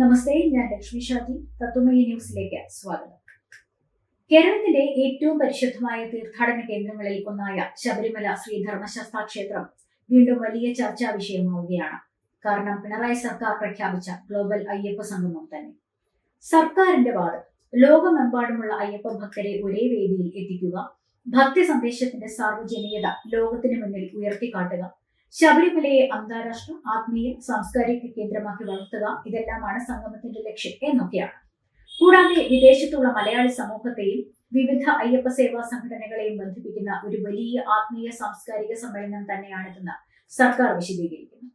നമസ്തേ ഞാൻ ലക്ഷ്മി ഷാജി തത്വമയി ന്യൂസിലേക്ക് സ്വാഗതം. കേരളത്തിന്റെ ഏറ്റവും പരിശുദ്ധമായ തീർത്ഥാടന കേന്ദ്രങ്ങളിൽ ഒന്നായ ശബരിമല ശ്രീ ധർമ്മശാസ്ത്ര ക്ഷേത്രം വീണ്ടും വലിയ ചർച്ചാ വിഷയമാവുകയാണ്. കാരണം പിണറായി സർക്കാർ പ്രഖ്യാപിച്ച ഗ്ലോബൽ അയ്യപ്പ സംഗമം തന്നെ. സർക്കാരിന്റെ വാദം ലോകമെമ്പാടുമുള്ള അയ്യപ്പ ഭക്തരെ ഒരേ വേദിയിൽ എത്തിക്കുക ഭക്തി സന്ദേശത്തിന്റെ സാർവജനീയത ലോകത്തിന് മുന്നിൽ ഉയർത്തിക്കാട്ടുക ശബരിമലയെ അന്താരാഷ്ട്ര ആത്മീയ സാംസ്കാരിക കേന്ദ്രമാക്കി വളർത്തുക ഇതെല്ലാമാണ് സംഗമത്തിന്റെ ലക്ഷ്യം എന്നൊക്കെയാണ്. കൂടാതെ വിദേശത്തുള്ള മലയാളി സമൂഹത്തെയും വിവിധ അയ്യപ്പ സേവാ സംഘടനകളെയും ബന്ധിപ്പിക്കുന്ന ഒരു വലിയ ആത്മീയ സാംസ്കാരിക സമ്മേളനം തന്നെയാണിതെന്ന് സർക്കാർ വിശദീകരിക്കുന്നു.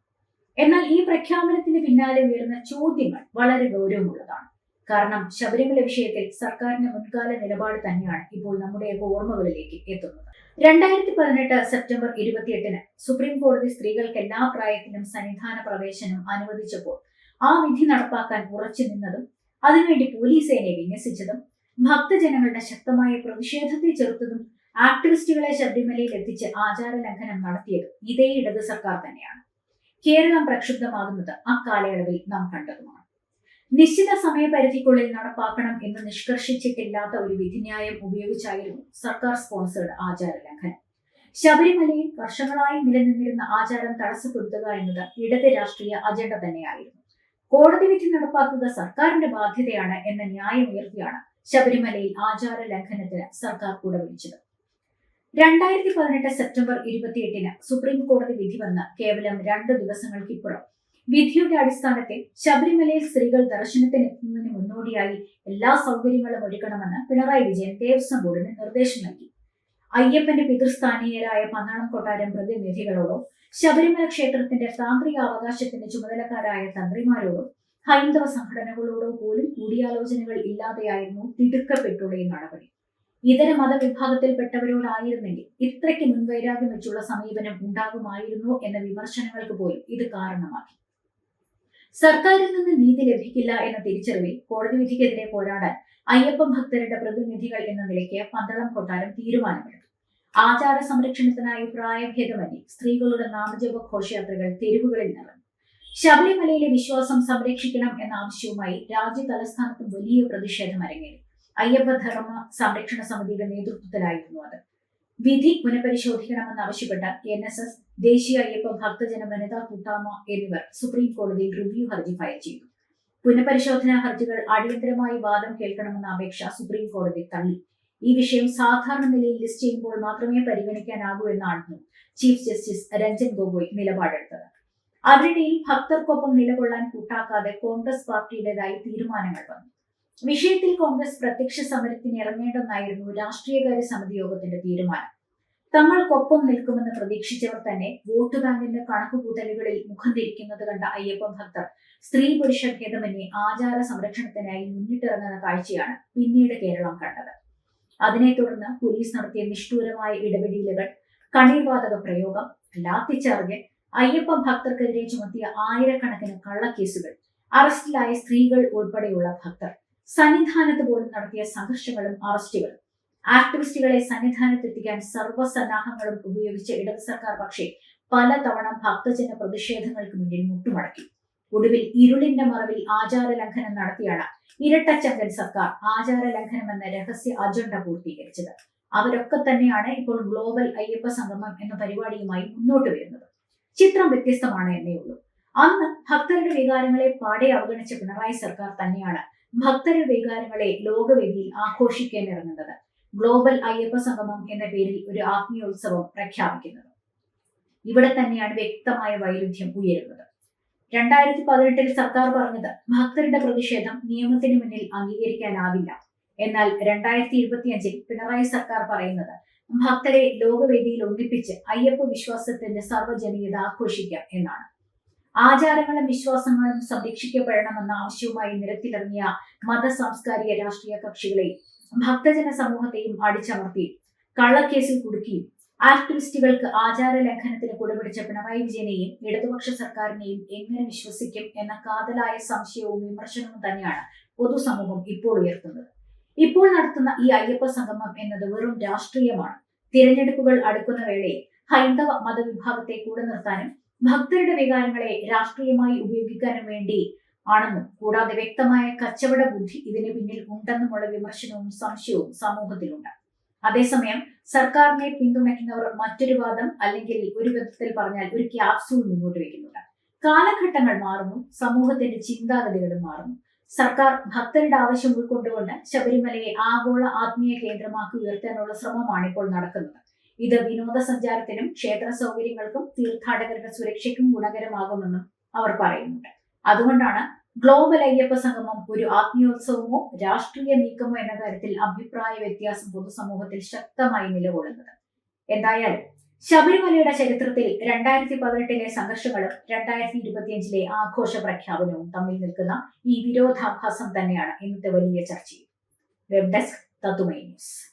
എന്നാൽ ഈ പ്രഖ്യാപനത്തിന് പിന്നാലെ ഉയർന്ന ചോദ്യങ്ങൾ വളരെ ഗൗരവമുള്ളതാണ്. കാരണം ശബരിമല വിഷയത്തിൽ സർക്കാരിന്റെ മുൻകാല നിലപാട് തന്നെയാണ് ഇപ്പോൾ നമ്മുടെ ഓർമ്മകളിലേക്ക് എത്തുന്നത്. രണ്ടായിരത്തി പതിനെട്ട് സെപ്റ്റംബർ ഇരുപത്തിയെട്ടിന് സുപ്രീം കോടതി സ്ത്രീകൾക്ക് എല്ലാ പ്രായത്തിലും സന്നിധാന പ്രവേശനം അനുവദിച്ചപ്പോൾ ആ വിധി നടപ്പാക്കാൻ ഉറച്ചു നിന്നതും അതിനുവേണ്ടി പോലീസ് സേനയെ വിന്യസിച്ചതും ഭക്തജനങ്ങളുടെ ശക്തമായ പ്രതിഷേധത്തെ ചെറുത്തതും ആക്ടിവിസ്റ്റുകളെ ശബരിമലയിൽ എത്തിച്ച് ആചാര ലംഘനം നടത്തിയതും ഇതേ ഇടത് സർക്കാർ തന്നെയാണ്. കേരളം പ്രക്ഷുബ്ധമാകുന്നത് അക്കാലയളവിൽ നാം കണ്ടതുമാണ്. നിശ്ചിത സമയപരിധിക്കുള്ളിൽ നടപ്പാക്കണം എന്ന് നിഷ്കർഷിച്ചിട്ടില്ലാത്ത ഒരു വിധിന്യായം ഉപയോഗിച്ചായിരുന്നു സർക്കാർ സ്പോൺസേഡ് ആചാര ലംഘനം. ശബരിമലയിൽ വർഷങ്ങളായി നിലനിന്നിരുന്ന ആചാരം തടസ്സപ്പെടുത്തുക എന്നത് ഇടത് രാഷ്ട്രീയ അജണ്ട തന്നെയായിരുന്നു. കോടതി വിധി നടപ്പാക്കുക സർക്കാരിന്റെ ബാധ്യതയാണ് എന്ന ന്യായം ന്യായമുയർത്തിയാണ് ശബരിമലയിൽ ആചാര ലംഘനത്തിന് സർക്കാർ കുടപിടിച്ചത്. രണ്ടായിരത്തി പതിനെട്ട് സെപ്റ്റംബർ ഇരുപത്തിയെട്ടിന് സുപ്രീം കോടതി വിധി വന്ന് കേവലം രണ്ട് ദിവസങ്ങൾക്കിപ്പുറം വിധിയുടെ അടിസ്ഥാനത്തിൽ ശബരിമലയിൽ സ്ത്രീകൾ ദർശനത്തിന് എത്തുന്നതിന് മുന്നോടിയായി എല്ലാ സൗകര്യങ്ങളും ഒരുക്കണമെന്ന് പിണറായി വിജയൻ ദേവസ്വം ബോർഡിന് നിർദ്ദേശം നൽകി. അയ്യപ്പന്റെ പിതൃസ്ഥാനീയരായ പന്നാളം കൊട്ടാരം പ്രതിനിധികളോടും ശബരിമല ക്ഷേത്രത്തിന്റെ താന്ത്രിക അവകാശത്തിന്റെ ചുമതലക്കാരായ തന്ത്രിമാരോടും ഹൈന്ദവ സംഘടനകളോടോ പോലും കൂടിയാലോചനകൾ ഇല്ലാതെയായിരുന്നു തിടുക്കപ്പെട്ടുള്ള ഈ നടപടി. ഇതര മതവിഭാഗത്തിൽപ്പെട്ടവരോടായിരുന്നെങ്കിൽ ഇത്രയ്ക്ക് മുൻവൈരാഗ്യം വെച്ചുള്ള സമീപനം ഉണ്ടാകുമായിരുന്നു എന്ന വിമർശനങ്ങൾക്ക് പോലും ഇത് കാരണമാക്കി. സർക്കാരിൽ നിന്ന് നീതി ലഭിക്കില്ല എന്ന തിരിച്ചറിവിൽ കോടതി വിധിക്കെതിരെ പോരാടാൻ അയ്യപ്പ ഭക്തരുടെ പ്രതിനിധികൾ എന്ന നിലയ്ക്ക് പന്തളം കൊട്ടാരം തീരുമാനമെടുത്തു. ആചാര സംരക്ഷണത്തിനായി പ്രായഭേദമന്യേ സ്ത്രീകളുടെ നാമജപ ഘോഷയാത്രകൾ തെരുവുകളിൽ നടന്നു. ശബരിമലയിലെ വിശ്വാസം സംരക്ഷിക്കണം എന്ന ആവശ്യവുമായി രാജ്യ തലസ്ഥാനത്തും വലിയ പ്രതിഷേധം അരങ്ങേറി. അയ്യപ്പ ധർമ്മ സംരക്ഷണ സമിതിയുടെ നേതൃത്വത്തിലായിരുന്നു അത്. വിധി പുനഃപരിശോധിക്കണമെന്ന് ആവശ്യപ്പെട്ട എൻ എസ് എസ് ദേശീയ അയ്യപ്പ ഭക്തജന വനിതാ കൂട്ടായ്മ എന്നിവർ സുപ്രീം കോടതിയിൽ റിവ്യൂ ഹർജി ഫയൽ ചെയ്തു. പുനഃപരിശോധനാ ഹർജികൾ അടിയന്തരമായി വാദം കേൾക്കണമെന്ന അപേക്ഷ സുപ്രീം കോടതി തള്ളി. ഈ വിഷയം സാധാരണ നിലയിൽ ലിസ്റ്റ് ചെയ്യുമ്പോൾ മാത്രമേ പരിഗണിക്കാനാകൂ എന്നായിരുന്നു ചീഫ് ജസ്റ്റിസ് രഞ്ജൻ ഗൊഗോയ് നിലപാടെടുത്തത്. അതിനിടയിൽ ഭക്തർക്കൊപ്പം നിലകൊള്ളാൻ കൂട്ടാക്കാതെ കോൺഗ്രസ് പാർട്ടിയുടേതായി തീരുമാനങ്ങൾ വന്നു. വിഷയത്തിൽ കോൺഗ്രസ് പ്രത്യക്ഷ സമരത്തിന് ഇറങ്ങേണ്ടെന്നായിരുന്നു രാഷ്ട്രീയകാര്യ സമിതി യോഗത്തിന്റെ തീരുമാനം. തങ്ങൾക്കൊപ്പം നിൽക്കുമെന്ന് പ്രതീക്ഷിച്ചവർ തന്നെ വോട്ട് ബാങ്കിന്റെ കണക്കുകൂട്ടലുകളിൽ മുഖം തിരിക്കുന്നത് കണ്ട അയ്യപ്പ ഭക്തർ സ്ത്രീ പുരുഷ ഭേദമന്യേ ആചാര സംരക്ഷണത്തിനായി മുന്നിട്ടിറങ്ങുന്ന കാഴ്ചയാണ് പിന്നീട് കേരളം കണ്ടത്. അതിനെ തുടർന്ന് പോലീസ് നടത്തിയ നിഷ്ഠൂരമായ ഇടപെടലുകൾ കണ്ണീർവാതക പ്രയോഗം ലാത്തിച്ചാർജ് അയ്യപ്പ ഭക്തർക്കെതിരെ ചുമത്തിയ ആയിരക്കണക്കിന് കള്ളക്കേസുകൾ അറസ്റ്റിലായ സ്ത്രീകൾ ഉൾപ്പെടെയുള്ള ഭക്തർ സന്നിധാനത്ത് പോലും നടത്തിയ സംഘർഷങ്ങളും അറസ്റ്റുകളും ആക്ടിവിസ്റ്റുകളെ സന്നിധാനത്തെത്തിക്കാൻ സർവസന്നാഹങ്ങളും ഉപയോഗിച്ച ഇടത് സർക്കാർ പക്ഷേ പലതവണ ഭക്തജന പ്രതിഷേധങ്ങൾക്ക് മുന്നിൽ മുട്ടുമടക്കി. ഒടുവിൽ ഇരുളിന്റെ മറവിൽ ആചാര ലംഘനം നടത്തിയാണ് ഇരട്ടച്ചങ്കൻ സർക്കാർ ആചാര ലംഘനം എന്ന രഹസ്യ അജണ്ട പൂർത്തീകരിച്ചത്. അവരൊക്കെ തന്നെയാണ് ഇപ്പോൾ ഗ്ലോബൽ അയ്യപ്പ സംഗമം എന്ന പരിപാടിയുമായി മുന്നോട്ട് വരുന്നത്. ചിത്രം വ്യത്യസ്തമാണ് എന്നേ ഉള്ളൂ. അന്ന് ഭക്തരുടെ വികാരങ്ങളെ പാടെ അവഗണിച്ച പിണറായി സർക്കാർ തന്നെയാണ് ഭക്തരുടെ വികാരങ്ങളെ ലോകവേദിയിൽ ആഘോഷിക്കാൻ ഗ്ലോബൽ അയ്യപ്പ സംഗമം എന്ന പേരിൽ ഒരു ആത്മീയോത്സവം പ്രഖ്യാപിക്കുന്നത്. ഇവിടെ തന്നെയാണ് വ്യക്തമായ വൈരുദ്ധ്യം ഉയരുന്നത്. രണ്ടായിരത്തി പതിനെട്ടിൽ സർക്കാർ പറഞ്ഞത് ഭക്തരുടെ പ്രതിഷേധം നിയമത്തിന് മുന്നിൽ അംഗീകരിക്കാനാവില്ല. എന്നാൽ രണ്ടായിരത്തി ഇരുപത്തിയഞ്ചിൽ പിണറായി സർക്കാർ പറയുന്നത് ഭക്തരെ ലോകവേദിയിൽ ഒന്നിപ്പിച്ച് അയ്യപ്പ വിശ്വാസത്തിന്റെ സർവജനീയത ആഘോഷിക്കാം എന്നാണ്. ആചാരങ്ങളും വിശ്വാസങ്ങളും സംരക്ഷിക്കപ്പെടണമെന്ന ആവശ്യവുമായി നിരത്തിലിറങ്ങിയ മത സാംസ്കാരിക രാഷ്ട്രീയ കക്ഷികളെ ഭക്തജന സമൂഹത്തെയും അടിച്ചമർത്തി കള്ളക്കേസിൽ കുടുക്കിയും ആക്ടിവിസ്റ്റുകൾക്ക് ആചാര ലംഘനത്തിന് കുടപിടിച്ച പിണറായി വിജയനെയും ഇടതുപക്ഷ സർക്കാരിനെയും എങ്ങനെ വിശ്വസിക്കും എന്ന കാതലായ സംശയവും വിമർശനവും തന്നെയാണ് പൊതുസമൂഹം ഇപ്പോൾ ഉയർത്തുന്നത്. ഇപ്പോൾ നടത്തുന്ന ഈ അയ്യപ്പ സംഗമം എന്നത് വെറും രാഷ്ട്രീയമാണ്. തിരഞ്ഞെടുപ്പുകൾ അടുക്കുന്ന വേളയിൽ ഹൈന്ദവ മതവിഭാഗത്തെ കൂടെ നിർത്താനും ഭക്തരുടെ വികാരങ്ങളെ രാഷ്ട്രീയമായി ഉപയോഗിക്കാനും വേണ്ടി ആണെന്നും കൂടാതെ വ്യക്തമായ കച്ചവട ബുദ്ധി ഇതിന് പിന്നിൽ ഉണ്ടെന്നുമുള്ള വിമർശനവും സംശയവും സമൂഹത്തിലുണ്ട്. അതേസമയം സർക്കാരിനെ പിന്തുണയ്ക്കുന്നവർ മറ്റൊരു വാദം അല്ലെങ്കിൽ ഒരു വിധത്തിൽ പറഞ്ഞാൽ ഒരു ക്യാപ്സൂൾ മുന്നോട്ട് വെക്കുന്നുണ്ട്. കാലഘട്ടങ്ങൾ മാറുന്നു സമൂഹത്തിന്റെ ചിന്താഗതികളും മാറുന്നു. സർക്കാർ ഭക്തരുടെ ആവശ്യം ഉൾക്കൊണ്ടുകൊണ്ട് ശബരിമലയെ ആഗോള ആത്മീയ കേന്ദ്രമാക്കി ഉയർത്താനുള്ള ശ്രമമാണ് ഇപ്പോൾ നടക്കുന്നത്. ഇത് വിനോദസഞ്ചാരത്തിനും ക്ഷേത്ര സൗകര്യങ്ങൾക്കും തീർത്ഥാടകരുടെ സുരക്ഷയ്ക്കും ഗുണകരമാകുമെന്നും അവർ പറയുന്നുണ്ട്. അതുകൊണ്ടാണ് ഗ്ലോബൽ അയ്യപ്പ സംഗമം ഒരു ആത്മീയോത്സവമോ രാഷ്ട്രീയ നീക്കമോ എന്ന കാര്യത്തിൽ അഭിപ്രായ വ്യത്യാസം പൊതുസമൂഹത്തിൽ ശക്തമായി നിലകൊള്ളുന്നത്. എന്തായാലും ശബരിമലയുടെ ചരിത്രത്തിൽ രണ്ടായിരത്തി പതിനെട്ടിലെ സംഘർഷങ്ങളും രണ്ടായിരത്തി ഇരുപത്തിയഞ്ചിലെ ആഘോഷ പ്രഖ്യാപനവും തമ്മിൽ നിൽക്കുന്ന ഈ വിരോധാഭാസം തന്നെയാണ് ഇന്നത്തെ വലിയ ചർച്ചയും. വെബ് ഡെസ്ക് തത്തുമൈ ന്യൂസ്.